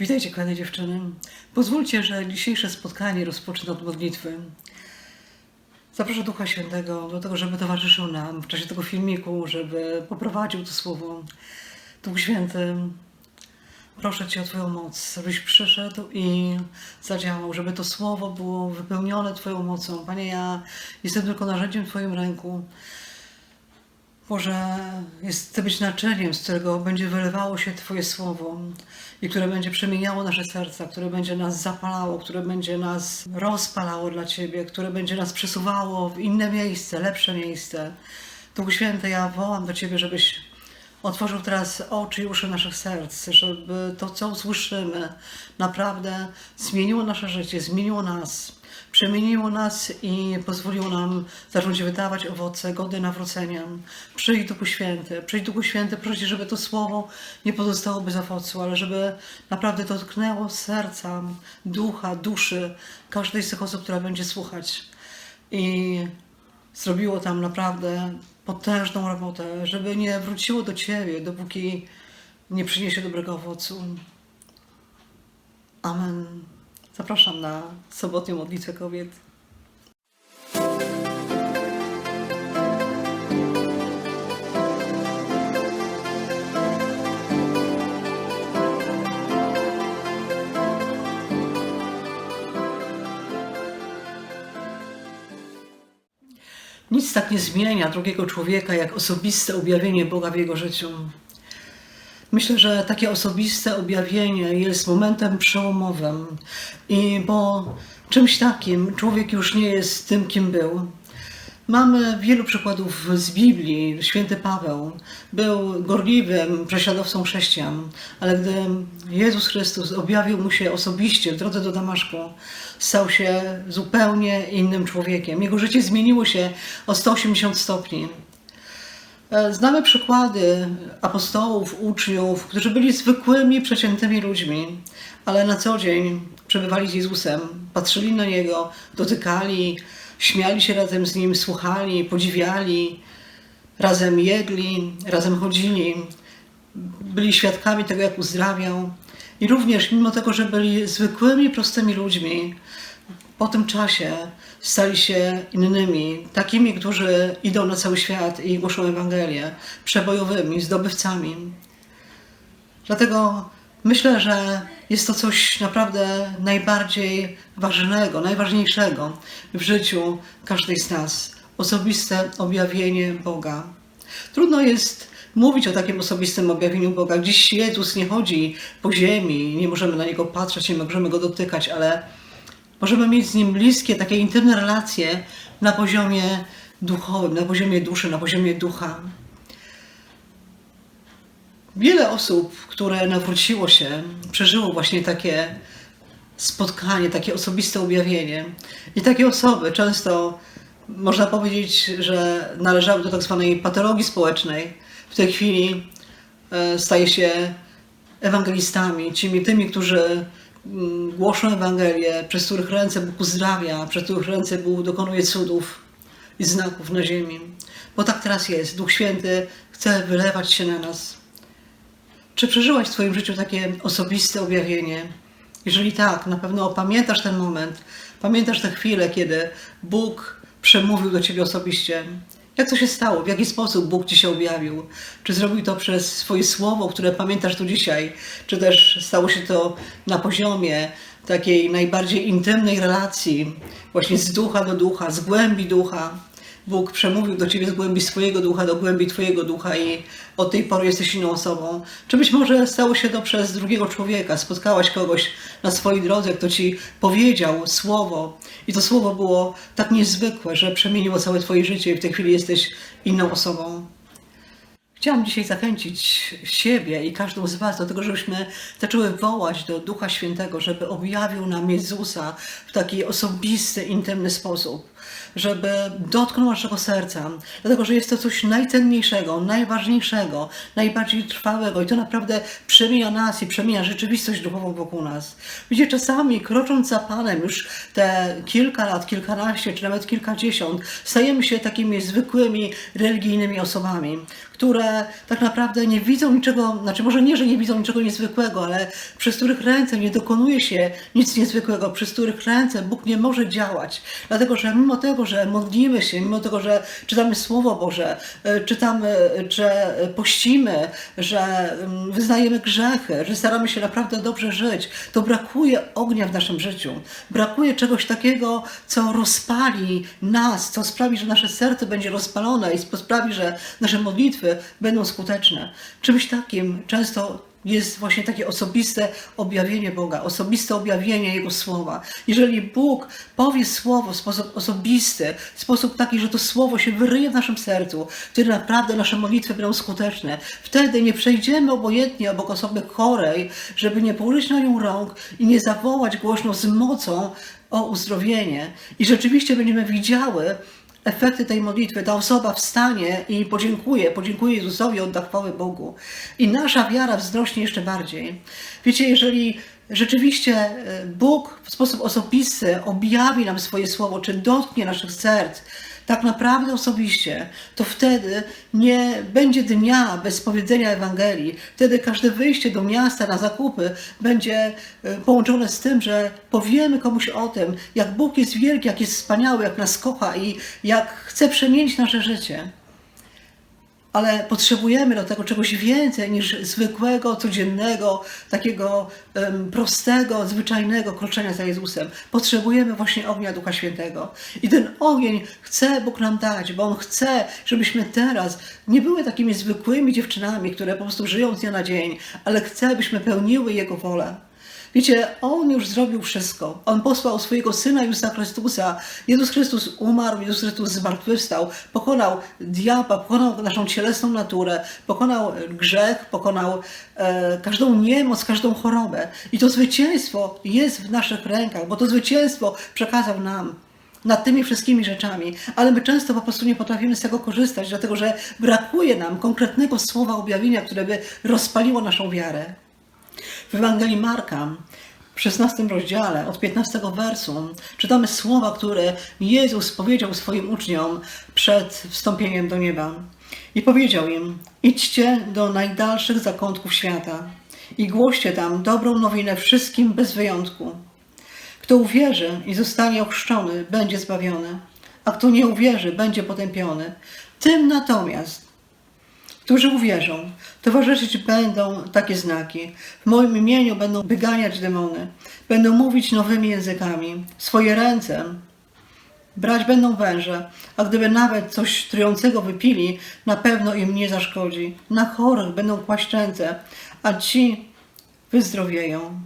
Witajcie, kochane dziewczyny. Pozwólcie, że dzisiejsze spotkanie rozpocznę od modlitwy. Zaproszę Ducha Świętego do tego, żeby towarzyszył nam w czasie tego filmiku, żeby poprowadził to słowo. Duch Święty, proszę Cię o Twoją moc, żebyś przyszedł i zadziałał, żeby to słowo było wypełnione Twoją mocą. Panie, ja jestem tylko narzędziem w Twoim ręku. Może jest, być naczyniem, z którego będzie wylewało się Twoje słowo i które będzie przemieniało nasze serca, które będzie nas zapalało, które będzie nas rozpalało dla Ciebie, które będzie nas przesuwało w inne miejsce, lepsze miejsce. Duchu Święty, ja wołam do Ciebie, żebyś otworzył teraz oczy i uszy naszych serc, żeby to, co usłyszymy, naprawdę zmieniło nasze życie, zmieniło nas przemieniło nas i pozwoliło nam zacząć wydawać owoce godne nawrócenia. Przyjdź Duchu Święty, przyjdź Duchu Święty, proszę Cię, żeby to słowo nie pozostało bez owocu, ale żeby naprawdę dotknęło serca, ducha, duszy każdej z tych osób, która będzie słuchać. I zrobiło tam naprawdę potężną robotę, żeby nie wróciło do Ciebie, dopóki nie przyniesie dobrego owocu. Amen. Zapraszam na sobotnią modlitwę kobiet. Nic tak nie zmienia drugiego człowieka, jak osobiste objawienie Boga w jego życiu. Myślę, że takie osobiste objawienie jest momentem przełomowym i po czymś takim człowiek już nie jest tym, kim był. Mamy wielu przykładów z Biblii. Święty Paweł był gorliwym prześladowcą chrześcijan, ale gdy Jezus Chrystus objawił mu się osobiście w drodze do Damaszku, stał się zupełnie innym człowiekiem. Jego życie zmieniło się o 180 stopni. E, Znamy przykłady apostołów, uczniów, którzy byli zwykłymi, przeciętnymi ludźmi, ale na co dzień przebywali z Jezusem, patrzyli na Niego, dotykali, śmiali się razem z Nim, słuchali, podziwiali, razem jedli, razem chodzili, byli świadkami tego, jak uzdrawiał. I również, mimo tego, że byli zwykłymi, prostymi ludźmi, po tym czasie stali się innymi, takimi, którzy idą na cały świat i głoszą Ewangelię, przebojowymi, zdobywcami. Dlatego myślę, że jest to coś naprawdę najbardziej ważnego, najważniejszego w życiu każdej z nas osobiste objawienie Boga. Trudno jest mówić o takim osobistym objawieniu Boga. Dziś Jezus nie chodzi po ziemi, nie możemy na niego patrzeć, nie możemy go dotykać, ale Możemy mieć z Nim bliskie, takie intymne relacje na poziomie duchowym, na poziomie duszy, na poziomie ducha. Wiele osób, które nawróciło się, przeżyło właśnie takie spotkanie, takie osobiste objawienie. I takie osoby często można powiedzieć, że należały do tak zwanej patologii społecznej. W tej chwili e, staje się ewangelistami, tymi, którzy głoszą Ewangelię, przez których ręce Bóg uzdrawia, przez których ręce Bóg dokonuje cudów i znaków na ziemi. Bo tak teraz jest. Duch Święty chce wylewać się na nas. Czy przeżyłaś w Twoim życiu takie osobiste objawienie? Jeżeli tak, na pewno pamiętasz ten moment, pamiętasz tę chwilę, kiedy Bóg przemówił do Ciebie osobiście. Jak to się stało? W jaki sposób Bóg Ci się objawił? Czy zrobił to przez swoje słowo, które pamiętasz tu dzisiaj? Czy też stało się to na poziomie takiej najbardziej intymnej relacji, właśnie z ducha do ducha, z głębi ducha? Bóg przemówił do Ciebie z głębi swojego ducha do głębi Twojego ducha i od tej pory jesteś inną osobą. Czy być może stało się to przez drugiego człowieka? Spotkałaś kogoś na swojej drodze, kto Ci powiedział słowo i to słowo było tak niezwykłe, że przemieniło całe Twoje życie i w tej chwili jesteś inną osobą. Chciałam dzisiaj zachęcić siebie i każdą z Was do tego, żebyśmy zaczęły wołać do Ducha Świętego, żeby objawił nam Jezusa w taki osobisty, intymny sposób. Żeby dotknął naszego serca, dlatego że jest to coś najcenniejszego, najważniejszego, najbardziej trwałego i to naprawdę przemienia nas i przemienia rzeczywistość duchową wokół nas. Widzicie, czasami krocząc za Panem już te kilka lat, kilkanaście czy nawet kilkadziesiąt, stajemy się takimi zwykłymi religijnymi osobami, które tak naprawdę nie widzą niczego, znaczy może nie, że nie widzą niczego niezwykłego, ale przez których ręce nie dokonuje się nic niezwykłego, przez których ręce Bóg nie może działać. Dlatego, że mimo tego, że modlimy się, mimo tego, że czytamy Słowo Boże, e, czytamy, że pościmy, że mm, wyznajemy grzechy, że staramy się naprawdę dobrze żyć, to brakuje ognia w naszym życiu. Brakuje czegoś takiego, co rozpali nas, co sprawi, że nasze serce będzie rozpalone i sprawi, że nasze modlitwy będą skuteczne. Czymś takim często jest właśnie takie osobiste objawienie Boga, osobiste objawienie Jego słowa. Jeżeli Bóg powie słowo w sposób osobisty, w sposób taki, że to słowo się wyryje w naszym sercu, wtedy naprawdę nasze modlitwy będą skuteczne. Wtedy nie przejdziemy obojętnie obok osoby chorej, żeby nie położyć na nią rąk i nie zawołać głośno z mocą o uzdrowienie. I rzeczywiście będziemy widziały, efekty tej modlitwy, ta osoba wstanie i podziękuje, podziękuje Jezusowi, odda chwałę Bogu. I nasza wiara wzrośnie jeszcze bardziej. Wiecie, jeżeli rzeczywiście e, Bóg w sposób osobisty objawi nam swoje słowo, czy dotknie naszych serc, tak naprawdę osobiście, to wtedy nie będzie dnia bez powiedzenia Ewangelii. Wtedy każde wyjście do miasta na zakupy będzie e, połączone z tym, że powiemy komuś o tym, jak Bóg jest wielki, jak jest wspaniały, jak nas kocha i jak chce przemienić nasze życie ale potrzebujemy do tego czegoś więcej niż zwykłego, codziennego, takiego um, prostego, zwyczajnego kroczenia za Jezusem. Potrzebujemy właśnie ognia Ducha Świętego. I ten ogień chce Bóg nam dać, bo On chce, żebyśmy teraz nie były takimi zwykłymi dziewczynami, które po prostu żyją z dnia na dzień, ale chce, byśmy pełniły Jego wolę. Wiecie, On już zrobił wszystko. On posłał swojego Syna Jezusa Chrystusa. Jezus Chrystus umarł, Jezus Chrystus zmartwychwstał, pokonał diabła, pokonał naszą cielesną naturę, pokonał grzech, pokonał e, każdą niemoc, każdą chorobę. I to zwycięstwo jest w naszych rękach, bo to zwycięstwo przekazał nam nad tymi wszystkimi rzeczami, ale my często po prostu nie potrafimy z tego korzystać, dlatego że brakuje nam konkretnego słowa objawienia, które by rozpaliło naszą wiarę. W Ewangelii Marka w 16 rozdziale, od 15 wersu, czytamy słowa, które Jezus powiedział swoim uczniom przed wstąpieniem do nieba. I powiedział im: Idźcie do najdalszych zakątków świata i głoście tam dobrą nowinę wszystkim bez wyjątku. Kto uwierzy i zostanie ochrzczony, będzie zbawiony, a kto nie uwierzy, będzie potępiony. Tym natomiast, którzy uwierzą, towarzyszyć będą takie znaki. W moim imieniu będą wyganiać demony, będą mówić nowymi językami, swoje ręce brać będą węże, a gdyby nawet coś trującego wypili, na pewno im nie zaszkodzi. Na chorych będą kłaść ręce, a ci wyzdrowieją.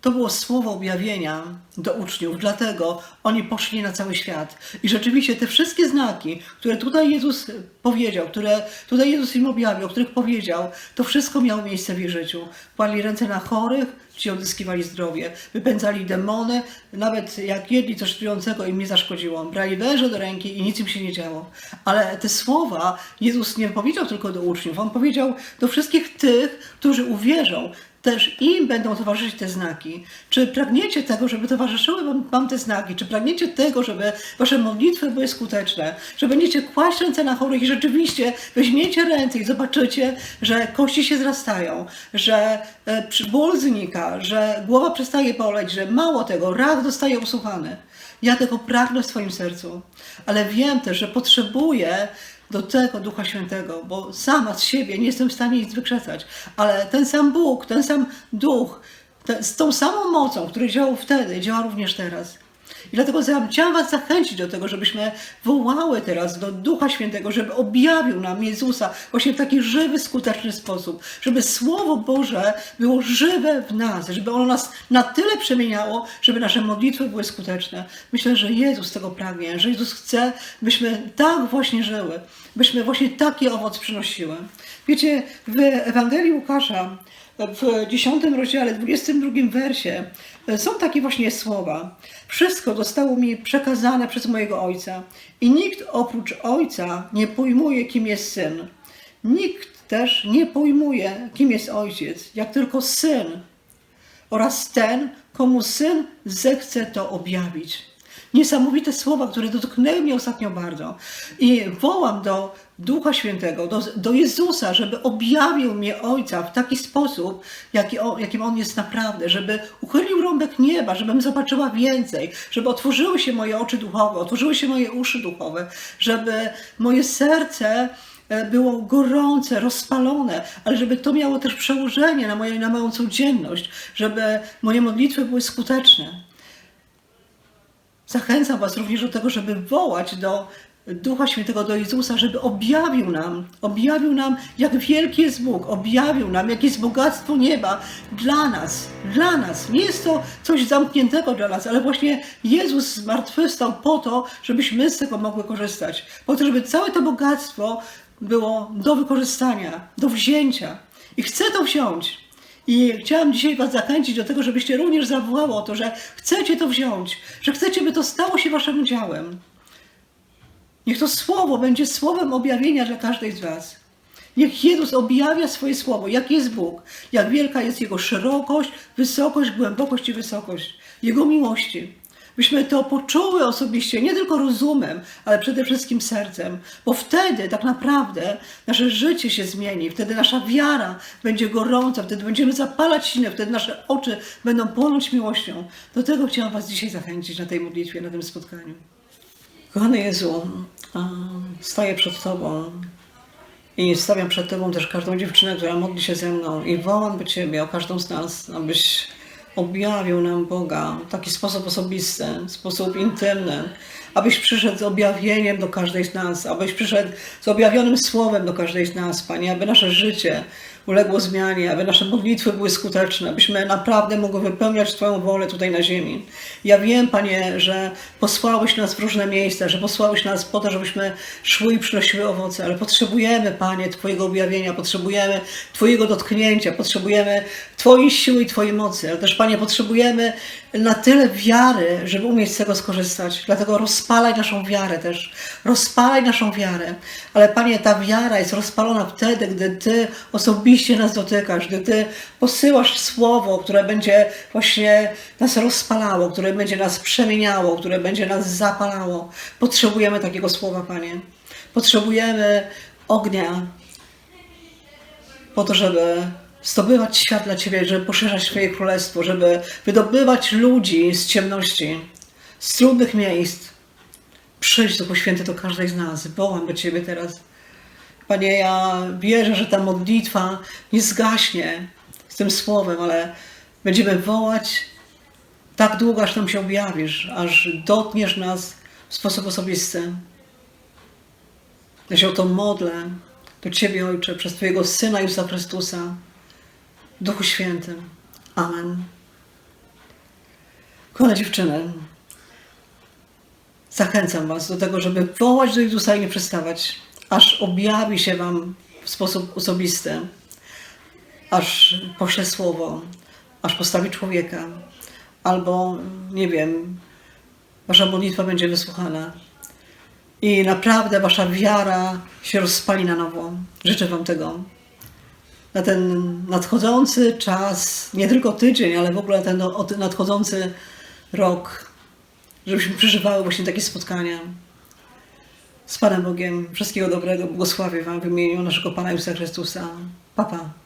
To było słowo objawienia do uczniów, dlatego oni poszli na cały świat. I rzeczywiście te wszystkie znaki, które tutaj Jezus powiedział, które tutaj Jezus im objawił, o których powiedział, to wszystko miało miejsce w ich życiu. Kładli ręce na chorych, ci odzyskiwali zdrowie, wypędzali demony, nawet jak jedli coś trującego im nie zaszkodziło. Brali węże do ręki i nic im się nie działo. Ale te słowa Jezus nie powiedział tylko do uczniów, On powiedział do wszystkich tych, którzy uwierzą, też im będą towarzyszyć te znaki. Czy pragniecie tego, żeby towarzyszyły wam, wam te znaki? Czy pragniecie tego, żeby wasze modlitwy były skuteczne? Że będziecie kłaść ręce na chorych i rzeczywiście weźmiecie ręce i zobaczycie, że kości się zrastają, że e, ból znika, że głowa przestaje boleć, że mało tego, rak zostaje usłuchany. Ja tego pragnę w swoim sercu, ale wiem też, że potrzebuję do tego Ducha Świętego, bo sama z siebie nie jestem w stanie nic wykrzesać, ale ten sam Bóg, ten sam Duch, te, z tą samą mocą, który działał wtedy, działa również teraz. I dlatego chciałam Was zachęcić do tego, żebyśmy wołały teraz do Ducha Świętego, żeby objawił nam Jezusa właśnie w taki żywy, skuteczny sposób, żeby Słowo Boże było żywe w nas, żeby ono nas na tyle przemieniało, żeby nasze modlitwy były skuteczne. Myślę, że Jezus tego pragnie, że Jezus chce, byśmy tak właśnie żyły, byśmy właśnie taki owoc przynosiły. Wiecie, w Ewangelii Łukasza w 10 rozdziale, 22 wersie e, są takie właśnie słowa. Wszystko zostało mi przekazane przez mojego ojca i nikt oprócz ojca nie pojmuje, kim jest syn. Nikt też nie pojmuje, kim jest ojciec, jak tylko syn oraz ten, komu syn zechce to objawić. Niesamowite słowa, które dotknęły mnie ostatnio bardzo. I wołam do Ducha Świętego, do, do Jezusa, żeby objawił mnie Ojca w taki sposób, jaki on, jakim On jest naprawdę, żeby uchylił rąbek nieba, żebym zobaczyła więcej, żeby otworzyły się moje oczy duchowe, otworzyły się moje uszy duchowe, żeby moje serce e, było gorące, rozpalone, ale żeby to miało też przełożenie na, moje, na moją codzienność, żeby moje modlitwy były skuteczne. Zachęcam Was również do tego, żeby wołać do Ducha Świętego, do Jezusa, żeby objawił nam, objawił nam, jak wielki jest Bóg, objawił nam, jakie jest bogactwo nieba dla nas, dla nas. Nie jest to coś zamkniętego dla nas, ale właśnie Jezus zmartwychwstał po to, żebyśmy z tego mogły korzystać. Po to, żeby całe to bogactwo było do wykorzystania, do wzięcia. I chcę to wziąć. I chciałam dzisiaj Was zachęcić do tego, żebyście również zawołało o to, że chcecie to wziąć, że chcecie, by to stało się Waszym udziałem. Niech to słowo będzie słowem objawienia dla każdej z Was. Niech Jezus objawia swoje słowo, jaki jest Bóg, jak wielka jest Jego szerokość, wysokość, głębokość i wysokość, Jego miłości. Byśmy to poczuły osobiście, nie tylko rozumem, ale przede wszystkim sercem, bo wtedy tak naprawdę nasze życie się zmieni, wtedy nasza wiara będzie gorąca, wtedy będziemy zapalać silne, wtedy nasze oczy będą płonąć miłością. Do tego chciałam Was dzisiaj zachęcić na tej modlitwie, na tym spotkaniu. Kochany Jezu, staję przed Tobą i stawiam przed Tobą też każdą dziewczynę, która modli się ze mną i wołam do Ciebie o każdą z nas, abyś objawił nam Boga w taki sposób osobisty, sposób intymny, abyś przyszedł z objawieniem do każdej z nas, abyś przyszedł z objawionym słowem do każdej z nas, Panie, aby nasze życie uległo zmianie, aby nasze modlitwy były skuteczne, abyśmy naprawdę mogły wypełniać Twoją wolę tutaj na ziemi. Ja wiem, Panie, że posłałeś nas w różne miejsca, że posłałeś nas po to, żebyśmy szły i przynosiły owoce, ale potrzebujemy, Panie, Twojego objawienia, potrzebujemy Twojego dotknięcia, potrzebujemy Twojej siły i Twojej mocy, ale też, Panie, potrzebujemy na tyle wiary, żeby umieć z tego skorzystać. Dlatego rozpalaj naszą wiarę też. Rozpalaj naszą wiarę. Ale Panie, ta wiara jest rozpalona wtedy, gdy Ty osobiście nas dotykasz, gdy Ty posyłasz słowo, które będzie właśnie nas rozpalało, które będzie nas przemieniało, które będzie nas zapalało. Potrzebujemy takiego słowa, Panie. Potrzebujemy ognia po to, żeby zdobywać świat dla Ciebie, żeby poszerzać Twoje królestwo, żeby wydobywać ludzi z ciemności, z trudnych miejsc. Przyjdź Duchu Święty do każdej z nas. Wołam do Ciebie teraz. Panie, ja wierzę, że ta modlitwa nie zgaśnie z tym słowem, ale będziemy wołać tak długo, aż nam się objawisz, aż dotkniesz nas w sposób osobisty. Ja się o to modlę do Ciebie, Ojcze, przez Twojego Syna Jezusa Chrystusa. Duchu Świętym. Amen. Kochane dziewczyny, zachęcam Was do tego, żeby wołać do Jezusa i nie przestawać, aż objawi się Wam w sposób osobisty, aż pośle słowo, aż postawi człowieka, albo, nie wiem, Wasza modlitwa będzie wysłuchana i naprawdę Wasza wiara się rozpali na nowo. Życzę Wam tego na ten nadchodzący czas, nie tylko tydzień, ale w ogóle ten nadchodzący rok, żebyśmy przeżywały właśnie takie spotkania z Panem Bogiem. Wszystkiego dobrego, błogosławię Wam w imieniu naszego Pana Jezusa Chrystusa. Papa.